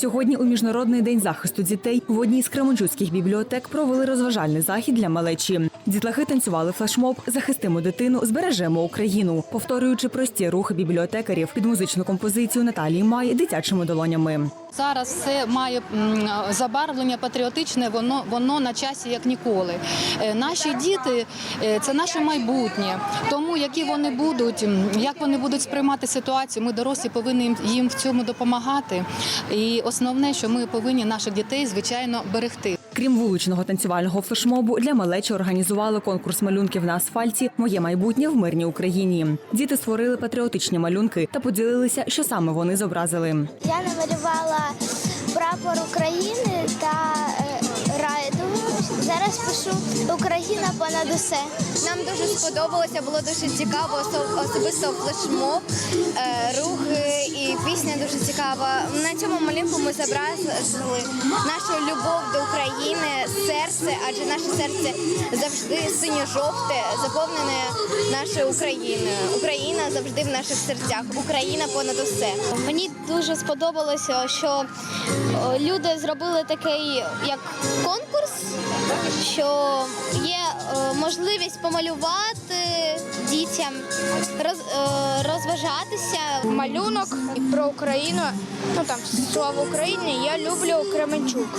Сьогодні у міжнародний день захисту дітей в одній з кременчуцьких бібліотек провели розважальний захід для малечі. Дітлахи танцювали флешмоб Захистимо дитину, збережемо Україну, повторюючи прості рухи бібліотекарів під музичну композицію Наталії Май дитячими долонями. Зараз все має забарвлення патріотичне, воно воно на часі як ніколи. Е, Наші діти е, це наше майбутнє. Тому які вони будуть, як вони будуть сприймати ситуацію, ми дорослі повинні їм- в цьому допомагати. І основне, що ми повинні наших дітей звичайно берегти. Крім вуличного танцювального флешмобу, для малечі організували конкурс малюнків на асфальті Моє майбутнє в мирній Україні. Діти створили патріотичні малюнки та поділилися, що саме вони зобразили. Я намалювала Зараз пишу Україна понад усе. Нам дуже сподобалося, було дуже цікаво, особисто флешмоб, е, рухи і пісня дуже цікава. На цьому малюнку ми зобразили нашу любов до України, серце, адже наше серце завжди синьо-жовте, заповнене нашою Україною. Україна завжди в наших серцях. Україна понад усе. Мені дуже сподобалося, що люди зробили такий як конкурс, що є е, можливість помалювати дітям, роз, е, розважатися. малюнок про Україну. Ну там слава Україні. Я люблю Кременчук.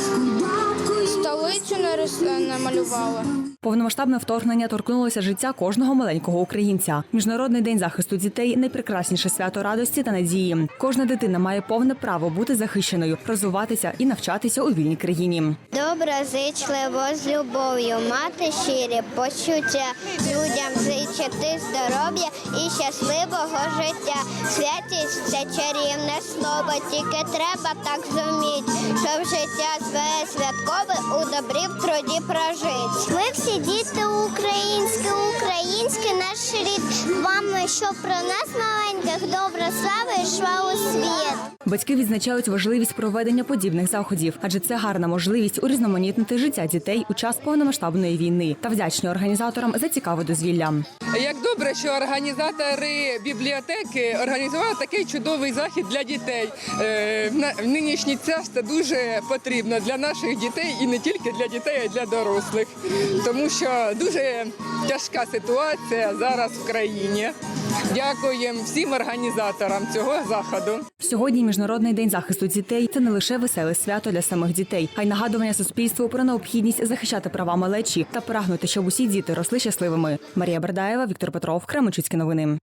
Столицю нарис- намалювала. Повномасштабне вторгнення торкнулося життя кожного маленького українця. Міжнародний день захисту дітей найпрекрасніше свято радості та надії. Кожна дитина має повне право бути захищеною, розвиватися і навчатися у вільній країні. Доброзичливо з любов'ю, мати щирі почуття людям зичити здоров'я і щасливого життя. Святість це чарівне слово, тільки треба так зуміть, щоб життя своє святкове у добрі в труді прожить. Ми всі діти українські, український наш рід. Вам що про нас маленьких добра слава йшла у світ. Батьки відзначають важливість проведення подібних заходів, адже це гарна можливість урізноманітнити життя дітей у час повномасштабної війни та вдячні організаторам за цікаве дозвілля. Як добре, що організатори бібліотеки організували такий чудовий захід для дітей. Е, В нинішній час це дуже потрібно для наших дітей і не тільки для дітей, а й для дорослих, тому що дуже тяжка ситуація зараз в країні. Дякуємо всім організаторам цього заходу. Сьогодні міжнародний день захисту дітей це не лише веселе свято для самих дітей, а й нагадування суспільству про необхідність захищати права малечі та прагнути, щоб усі діти росли щасливими. Марія Бердаєва, Віктор Петров, Кременчуцькі новини.